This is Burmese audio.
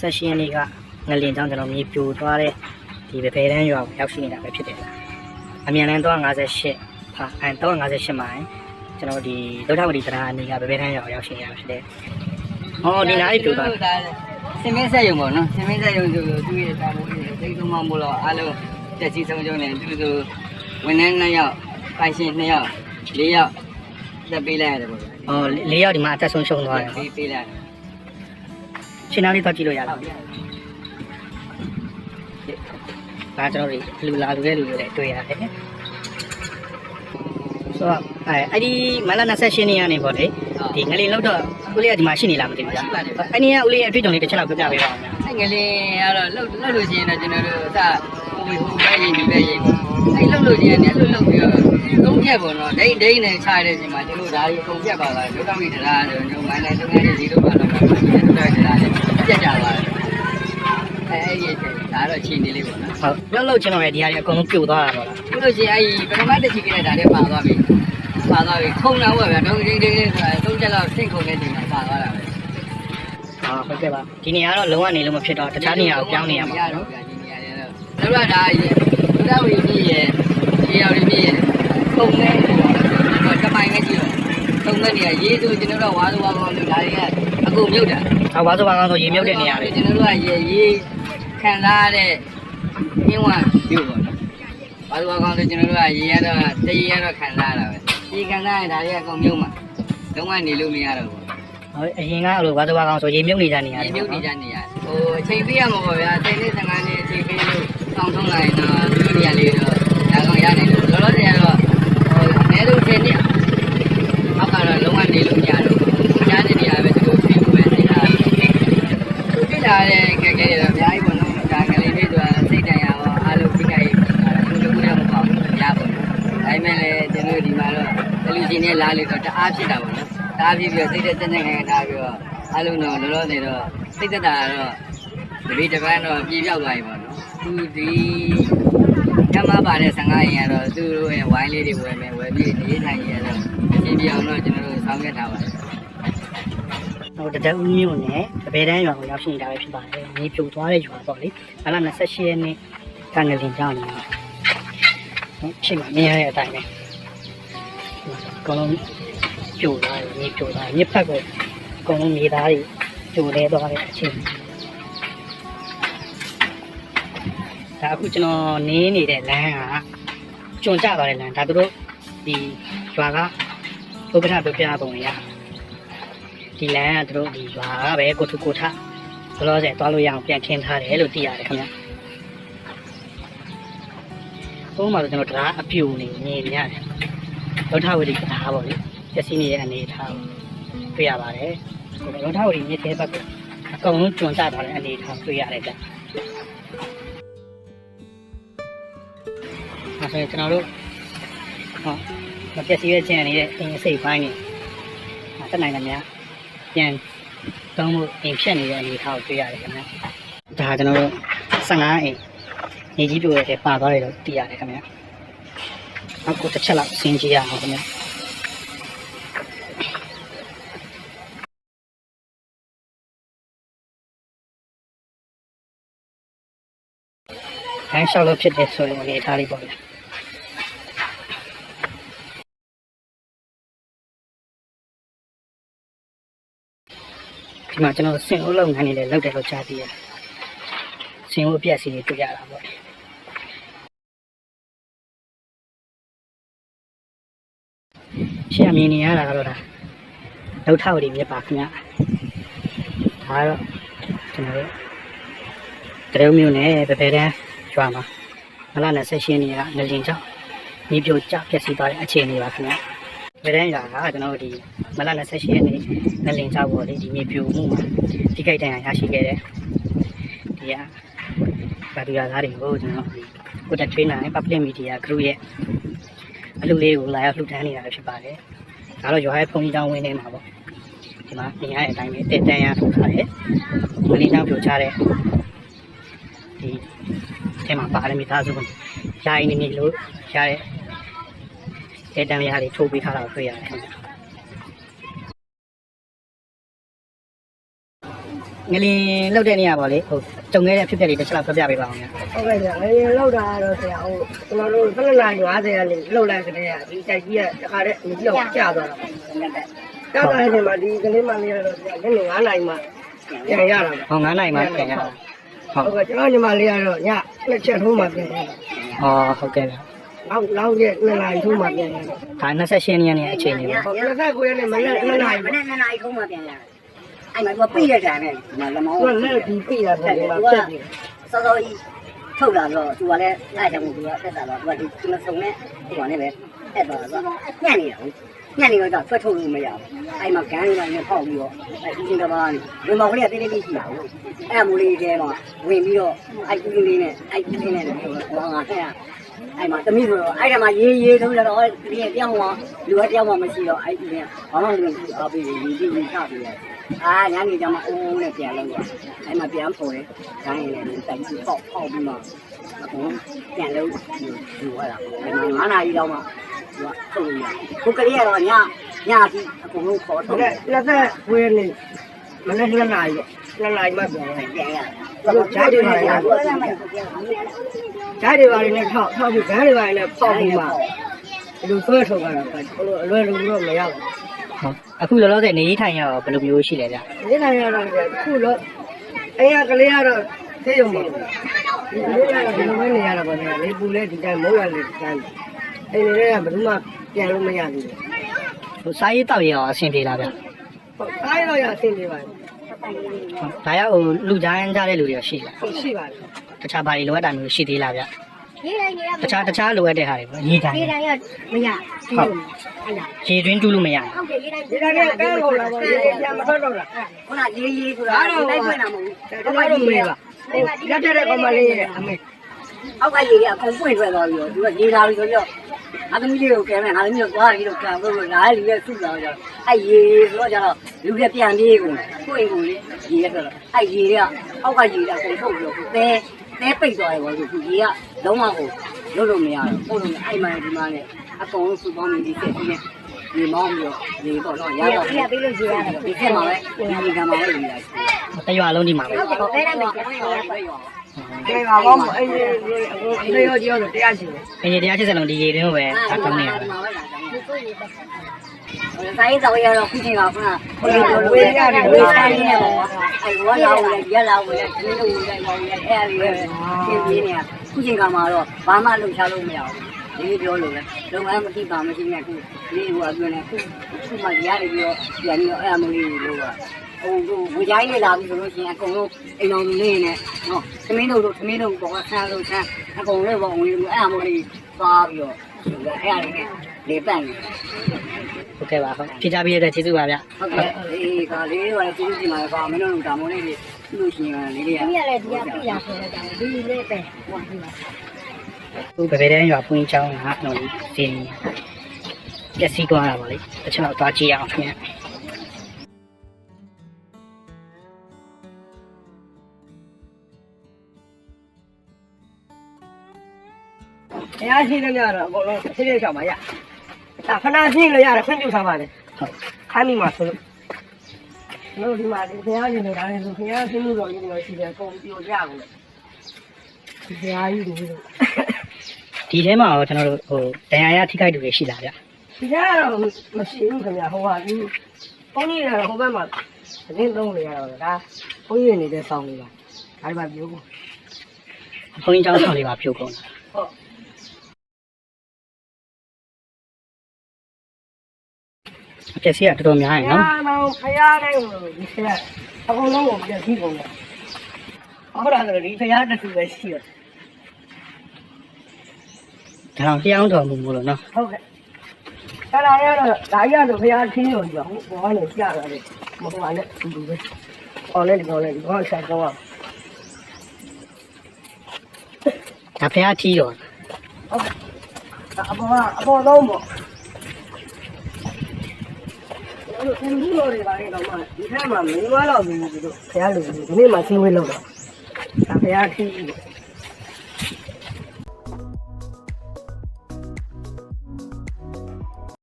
28ရက်နေ့ကငလင်ကြောင့်ကျွန်တော်မြေပြိုသွားတဲ့ဒီဗဖယ်တန်းရွာကိုရောက်ရှိနေတာပဲဖြစ်တယ်။အမြန်လန်းတော့58ဖာအဲတော့58မိုင်ကျွန်တော်ဒီဒုထဝတီတရားအနေကဗဖယ်တန်းရွာကိုရောက်ရှိနေတာဖြစ်တယ်။ဟောဒီနားလေးပြိုသွားတယ်စင်မင်းဆက်ရုံပေါ့နော်စင်မင်းဆက်ရုံဆိုသူ့ရဲ့တာဝန်တွေသိဆုံးမမို့တော့အားလုံးတက်စီဆုံးဆုံးနေသူဆိုဝန်ထမ်း2ယောက်ပိုင်ရှင်2ယောက်4ယောက်တက်ပေးလိုက်ရတယ်ပေါ့။ဟောလေးယောက်ဒီမှာအသက်ဆုံးရှုံးသွားတယ်ပေးပေးလိုက်။ ရှင်းနားလေးတော့ကြည့်လို့ရလား။ဒါကျွန်တော်တို့လူလာလူတဲ့လူတွေလည်းတွေ့ရတယ်။ဆိုတော့အဲအဲ့ဒီမလ28ရက်နေ့ကနေပေါ့လေဒီငလင်လောက်တော့ဦးလေးကဒီမှာရှိနေလားမသိဘူးကြာ။အဲ့ဒီကဦးလေးရဲ့အတွေ့အကြုံလေးတစ်ချက်လောက်ပြောပြပေးပါဦး။အဲ့ငလင်းကတော့လှုပ်လှုပ်လို့ရှိရင်တော့ကျွန်တော်တို့အစဟိုဟိုပဲရင်ဒီပဲရင်ပေါ့ အဲ့လှုပ်လို့ရှိရင်လည်းလှုပ်လှုပ်ပြီးတော့သုံးရက်ပေါ့နော်ဒိတ်ဒိတ်နဲ့ခြားတဲ့အချိန်မှာကျွန်တော်ဒါကြီးပုံပြတ်ပါလားဒုက္ခမိတရားတို့ညုံမိုင်းနဲ့တုံးနဲ့ဇီရိုပါတော့ပါဒုက္ခတရားလည်းပြတ်ကြပါလားအဲ့အဲ့ဒီဒါတော့ချိန်နေလေးပေါ့နော်ဟုတ်လောက်လောက်ချင်းတော့လေဒီဟာတွေအကုန်လုံးပြိုသွားတာပေါ့လားပြီးလို့ရှိရင်အဲ့ဒီပထမတစ်ချိန်ကလေးဒါလည်းပါသွားပြီပါသွားပြီခုံတော့ဗျာတော့ဒိတ်ဒိတ်လေးဆိုတာသုံးချက်လောက်ဆင့်ခုံတဲ့ချိန်မှာပါသွားတာပဲဟာဟုတ်ကဲ့ပါဒီနေရာကတော့လုံးဝနေလို့မဖြစ်တော့တခြားနေရာကိုပြောင်းနေရမှာရပေါ့တော့နော်ဗျာဒီနေရာတွေတော့တို့ကဒါ ရေဘုရားဝီကြီးရဲ့ရေရော်ကြီးရဲ့ပုံနဲ့ဟိုတမိုင်းနဲ့ကြည့်တော့ပုံနဲ့နေရာရေးဆိုကျွန်တော်တို့ဝါသဝါကောင်းလို့ဒါတွေကအကုန်မြုပ်တာဟောဘာဆိုဘာကောင်းဆိုရေမြုပ်တဲ့နေရာတွေကျွန်တော်တို့ကရေရေးခံစားတဲ့မြင်းဝပြုတ်ပါတော့ဝါသဝါကောင်းဆိုကျွန်တော်တို့ကရေရတော့တရေရတော့ခံစားရတာပဲဒီခံစားရတာတွေကအကုန်မြုပ်မှာလုံးဝနေလို့မရတော့ဘူးဟုတ်အရင်ကအဲ့လိုဘာဆိုဘာကောင်းဆိုရေမြုပ်နေကြနေရာဒီတွေမြုပ်ပေါ့နေနော်ကြနေရဟိုအချိန်ပေးရမှာပေါ့ဗျာအချိန်လေး15နှစ်အချိန်ပေးလို့တောင်းထုံးလိုက်တော့ဒီနေရာလေးတော့ဒါကောင်ရနေလို့လောလောဆယ်ကတော့ဟိုအနည်းဆုံး10နှစ်အောက်ကတော့လုံးဝနေလို့မရတော့ဘူးကြားနေနေရပဲသူတို့ချိန်ဖို့ပဲနေတာသူတိလာတဲ့ကဲကဲတော့အများကြီးပေါ့နော်ဒါကလေးလေးဆိုတာစိတ်တန်ရအောင်အားလုံးဖိခိုက်ဘုလိုကူရမပေါ့ရပါဘူးဒါပေမဲ့လည်းကျွန်တော်ဒီမှာတော့အ လူရှင်နဲ့လာလို့တော့တအားဖြစ်တာပေါ့နော်တအားဖြစ်ပြီးတော့စိတ်တဲ့တက်တဲ့ငယ်ထားပြီးတော့အားလုံးတော့လောလောဆယ်တော့စိတ်သက်သာတော့တပည့်တစ်ပန်းတော့ပြေပြောက်သွားပြီပေါ့နော်သူဒီကမ္ဘာပါတဲ့15ရင်ကတော့သူတို့ရဲ့ဝိုင်းလေးတွေဝယ်မယ်ဝယ်ပြီးနေထိုင်ရတော့အချင်းပြောင်းတော့ကျွန်တော်တို့ဆောင်းခဲ့ထားပါတယ်ဟိုတတဦးမျိုးနဲ့တပည့်တန်းရွာကိုရောက်ရှိနေတာပဲဖြစ်ပါတယ်မြေပြိုသွားတဲ့ရွာပေါ့လေမလ28ရက်နေ့ကငလင်ကြောင့်နေတော့ဟုတ်ဖြစ်မှာမြင်ရတဲ့အတိုင်းပဲ အကုန်လုံးပြိုသွားတယ်မြေပြိုသွားတယ်မြစ်ဖက်ကိုအကုန်လုံးမြေသားတွေပြိုလဲသွားတဲ့အချိန်ဒါအခုကျွန်တော်နင်းနေတဲ့လမ်းကကျွံကျသွားတဲ့လမ်းဒါသူတို့ဒီရွာကဥပဒေပြပြပုံရဒီလမ်းကသူတို့ဒီရွာကပဲကိုထုကိုထဘလို့ဆယ်သွားလို့ရအောင်ပြန်ခင်းထားတယ်လို့သိရတယ်ခင်ဗျ။ဘုံမှာဆိုကျွန်တော်တရားအပြူနေမြင်ရတယ်။ လောထဝတီတရားပေါ့လေ။ပျက်စီးနေတဲ့အနေအထားကိုတွေ့ရပါတယ်။ဟိုလောထဝတီမြစ်သေးဘက်ကအကုန်လုံးကျွံကျသွားတဲ့အနေအထားတွေ့ရတယ်ဗျ။အဲဆိုရင်ကျွန်တော်တို့ဟောမပျက်စီးရခြင်းနေတဲ့အင်းစိတ်ပိုင်းနေတက်နိုင်တယ်များပြန်တောင်းဖို့အိမ်ဖြတ်နေတဲ့အနေအထားကိုတွေ့ရတယ်ခင်ဗျာ။ဒါကျွန်တော်တို့15အိမ်နေကြီးပြိုရဲ့ပါသွားတယ်လို့သိရတယ်ခင်ဗျာ။ အခုတစ်ချက်လောက်ဆင်းကြည့်ရအောင်ခင်ဗျာ။ခိုင်းလျှောက်လို့ဖြစ်တယ်ဆိုရင်အနေအထားလေးပေါ့ဗျာ။ဒီမှာကျွန်တော်ဆင်ဦးလုပ်ငန်းနေလည်းလုပ်တယ်လို့ကြားသိရတယ်။ဆင်ဦးအပြက်စီတွေတွေ့ရတာပေါ့ ရှေ့အမြင်နေရတာကတော့ဒါလောက်ထောက်တွေမြစ်ပါခင်ဗျာ။ဒါကတော့ကျွန်တော်တို့တရုံမျိုးနဲ့ပပယ်တန်းကျွာမှာမလာနဲ့ဆက်ရှင်းနေရငလင်ကြောင့်မြေပြိုကျပြက်စီသွားတဲ့အခြေအနေပါခင်ဗျာ။ပပယ်တန်းရွာကကျွန်တော်တို့ဒီမလာနဲ့ဆက်ရှင်းနေငလင်ကြောင့်ပေါ့လေဒီမြေပြိုမှုမှာဒီကိတ်တန်ရရှိခဲ့တယ်။ဒီကဗာဒူယာသားတွေကိုကျွန်တော်ဒီကိုတက်ထရင်းနာနဲ့ public media group ရဲ့ အလူလေးကိုလာရောက်လှူဒန်းနေတာဖြစ်ပါတယ်။ဒါတော့ရွာရဲ့ဖုန်ကြီးတောင်းဝင်းနေမှာပေါ့။ဒီမှာမြင်ရတဲ့အတိုင်းပဲတက်တန်ရထုတ်ထားတယ်။မလီတောင်းပြိုချတဲ့ဒီအဲမှာပါတယ်မိသားစုယာယီနေနေလို့ရတဲ့တက်တန်ရတွေထုတ်ပေးထားတာကိုတွေ့ရတယ်ခင်ဗျာ။ ငလင်လောက်တဲ့နေရာပေါ့လေဟိုတုံခဲ့တဲ့အဖြစ်အပျက်တွေတစ်ချက်လောက်ပြပြပေးပါအောင်ဗျာဟုတ်ကဲ့ဗျာငရင်လောက်တာတော့ဆရာဟိုကျွန်တော်တို့12နာရီ50ရာနေလောက်လိုက်ကြတဲ့ဒီတိုက်ကြီးကတခါတည်းမပြောက်ကျသွားတာကျသွားတဲ့မှာဒီကလေးမလေးကတော့ဆရာညနေ9နာရီမှပြန်ရတာဟော9နိုင်မှပြန်ရတာဟုတ်ဟုတ်ကဲ့ကျွန်တော်ညီမလေးကတော့ညနှစ်ချက်ထိုးမှပြန်ရတာဟောဟုတ်ကဲ့ဗျာနောက်နောက်ရက်2နာရီထိုးမှပြန်ရတာဒါ28ရက်နေ့အချိန်လေးပေါ့ဟို29ရက်နေ့မနေ့2နာရီမနေ့နှစ်နာရီခုမှပြန်ရတယ် အဲ့မှာသူကပြည့်ရကြတယ်ဒီမှာလမောင်းသူကလက်ဒီပြရတာဒီမှာဖြတ်နေစောစောကြီးထုတ်လာတော့သူကလည်းအဲ့ကြောင့်သူကတက်တာတော့သူကဒီမစုံနဲ့သူကလည်းပဲတက်သွားတော့ညံ့နေတာဟုတ်ညံ့နေတော့ဆွတ်ထုတ်လို့မရဘူးအဲ့မှာဂန်းလေးနဲ့ပေါက်ပြီးတော့အဲ့ဒီချင်းကဘာနေဝင်မောင်ကလေးကတေးတေးလေးရှိတာဟုတ်အဲ့မူလေးတဲမှာဝင်ပြီးတော့အဲ့ဒီလေးနဲ့အဲ့ဒီလေးနဲ့ဟောငါဆက်ရအဲ့မှာတမိဆိုတော့အဲ့ဒါမှရေးရေးထုတ်ကြတော့ဒီတယောက်မှလူကတယောက်မှမရှိတော့အဲ့ဒီကဘာမှမလုပ်ဘူးအားပေးပြီးပြီးပြီးချပြီးတယ် အာညနေကျမှအုံးအုံးနဲ့ပြန်လို့အဲ့မှာပြန်ပေါ်တယ်ဂန်းရည်နဲ့တိုင်ပြီးပေါက်ပေါက်ပြီးမှအခုပြန်လို့ယူရတာအဲ့မှာ9နာရီလောက်မှသူကထုတ်လို့ရခုကလေးကတော့ညညအထိအကုန်လုံးခေါ်ဒီထုတ်ကလက်သက်ဝေးနေမနေ့2နာရီ2နာရီမှပြန်ရပြန်ရဓာတ်တွေပါလေဓာတ်တွေပါလေနဲ့ထောက်ထောက်ပြီးဓာတ်တွေပါလေနဲ့ပေါက်ပြီးမှဒီလိုဆွဲထုတ်ကြတာပဲဘလို့အလွယ်လိုတော့မရဘူး ဟုတ်အခုလောလောဆယ်နေထိုင်ရတော့ဘယ်လိုမျိုးရှိလဲဗျဒီနိုင်ရတော့ခုတော့အဲ့ရကလေးကတော့သိရုံပါဘူးဒီလေးကတော့ဒီလိုပဲနေရတာပေါ့လေပူလဲဒီတိုင်းမိုးရလေဒီတိုင်းအဲ့ဒီလေးကဘယ်သူမှပြန်လို့မရဘူးဟိုစားရေးတောက်ရအောင်အဆင်ပြေလားဗျဟုတ်အားရတော့ရအဆင်ပြေပါဘူးဟုတ်ဒါရောက်ဟိုလူကြမ်းကြတဲ့လူတွေရှိလားဟုတ်ရှိပါတယ်တခြားဘာတွေလိုအပ်တာမျိုးရှိသေးလားဗျရေးလိုက်ရေးလိုက် တခြားတခြားလိုအပ်တဲ့ဟာတွေပေါ့ရေးတိုင်းရေးလိုက်ရမရဟုတ်ရေတွင်းတူးလို့မရဘူးဟုတ်တယ်ရေးလိုက်ဒီတိုင်းကန်းလို့လာပါလေပြန်မထွက်တော့လားခုနရေးရေးဆိုတာတိုက်ဖွင့်တာမဟုတ်ဘူးဒါတော့မေးပါလက်ထက်တဲ့ကောင်မလေးရဲ့အမေအောက်ကရေးကအကုန်ပွင့်ထွက်သွားပြီးတော့သူကရေးလာပြီးဆိုတော့ငါသမီးလေးကိုကဲမယ်ငါသမီးကိုသွားပြီးတော့ကံဖို့လို့ငါလည်းလူရဲ့စုလာကြတော့အဲ့ရေးဆိုတော့ကျတော့လူကပြန်ပြေးကုန်ကိုယ့်အိမ်ကိုလေရေးရဆိုတော့အဲ့ရေးကအောက်ကရေးကအကုန်ထုတ်ပြီးတော့သဲ သဲပိတ်သွားတယ်ပေါ့သူရေးကလုံးဝကိုလုံးလို့မရဘူးပို့လို့အဲ့မှဒီမှနဲ့အကုန်လုံးစုပေါင်းပြီးဒီဆက်ပြီးနေမောင်းပြီးတော့နေပေါ့နော်ရတော့ရေးပေးလို့ရေးရတယ်ဒီဆက်မှာပဲဒီကံမှာပဲရေးလိုက်တရွာလုံးဒီမှာပဲဟုတ်တယ်ဘယ်နဲ့မကျကဲပါဘောမအဲ့ဒီအခုလေရောကြောတော့တရားရှိတယ်အရင်တရား80လုံးဒီရေတွင်းကိုပဲအကောင်းနေရတာ ဆိုင်ဆောင်ရတော့ခုချိန်ကခုနဟိုလိုဝေးရတယ်ဝေးစားနေတယ်ပေါ့အဲဝါလာဝင်ရလာဝင်ဒီလိုဝင်ရရောရအဲ့ဒီပဲပြင်းပြင်းနေခုချိန်ကမှာတော့ဘာမှလှုပ်ရှားလို့မရဘူးဒီပြောလို့လေလုံငန်းမသိပါမရှိနဲ့ခုဒီဟိုအတွင်းနဲ့ခုခုမှရရပြီးတော့ပြန်ပြီးတော့အဲ့အမလေးလို့ပါဟိုဟိုဝကြိုင်းနေလာပြီဆိုလို့ရှိရင်အကုန်လုံးအိမ်တော်လေးနဲ့နော်သမင်းတို့တို့သမင်းတို့ပေါ်ကဆန်းလို့ဆန်းအကုန်လုံးပေါ့ဝင်အဲ့အမလေးသွားပြီးတော့ အဲ့အလေးနဲ့လေပန့်နေဟုတ်ကဲ့ပါဟုတ်ဖြေချပေးရတဲ့ကျေးဇူးပါဗျဟုတ်ကဲ့အေးဒါလေးတွေကလည်းကျေးဇူးတင်ပါတယ်ကွာမင်းတို့တို့ဒါမိုးလေးတွေပြုလို့ရှိရင်လေးတွေကဒီရလေဒီရပြရဆိုတော့ဒီလေးပဲဟောဒီမှာခုဗပေတဲ့ရွာဖွင့်ချောင်းကတော့စီရင်ပျက်စီးသွားတာပါလေတချို့တော့သွားကြည့်အောင်ခင်ဗျ တရားရှိနေကြတော့အကုန်လုံးဖြည်းဖြည်းချောင်းပါရဒါခဏရှင်းလို့ရတယ်ခွင့်ပြုထားပါလေဟုတ်ခိုင်းမိမှာဆိုလို့တို့ဒီမှာဒီဘုရားရှင်နေတာလေဆိုဘုရားရှင်လို့တော့ဒီလိုရှိတယ်ကုန်ပြိုကြကုန်တယ်ဒီဘုရားကြီးတွေလို့ဒီထဲမှာတော့ကျွန်တော်တို့ဟိုတရားရထိခိုက်တူတွေရှိလားဗျဒီကတော့မရှိဘူးခင်ဗျဟိုဟာဒီဘုန်းကြီးကဟိုဘက်မှာသတင်းသုံးနေရတော့ဒါဘုန်းကြီးနေတဲ့ဆောင်းလေးပါဒါဒီမှာပြောကုန်ဘုန်းကြီးကျောင်းဆောင်လေးပါဖြုတ်ကုန်တာ ပျက်စီးကတော်တော်များရယ်နော်အာမောင်ဖရားတိုင်းကိုဒီဆရာအကုန်လုံးကိုပြန်ပြီးကုန်တယ်ဟုတ်လားဆိုဒီဖရားတစ်ခုပဲရှိတယ်ဒါတော့လျှောင်းတော်မူမို့လို့နော်ဟုတ်ကဲ့အဲ့ဒါရတော့ဒါရတော့ဖရားခင်းရုံကြောင့်ဘောကနေပြရတယ်မဟုတ်ပါနဲ့ဒီလိုပဲဟောလဲဒီကောလဲဒီကောဆက်တော့ဒါဖះထီးတော်ဟုတ်ကဲ့အပေါ်ကအပေါ်ဆုံးပေါ့ အဲ့လိုသင်ပြီးလို့တွေပါနေတော့မှဒီထက်မှမင်းမတော့ဘူးသူတို့ဖရားလူကြီးဒီနေ့မှရှင်းဝေးလို့တော့ဒါဖရားခင်းကြီး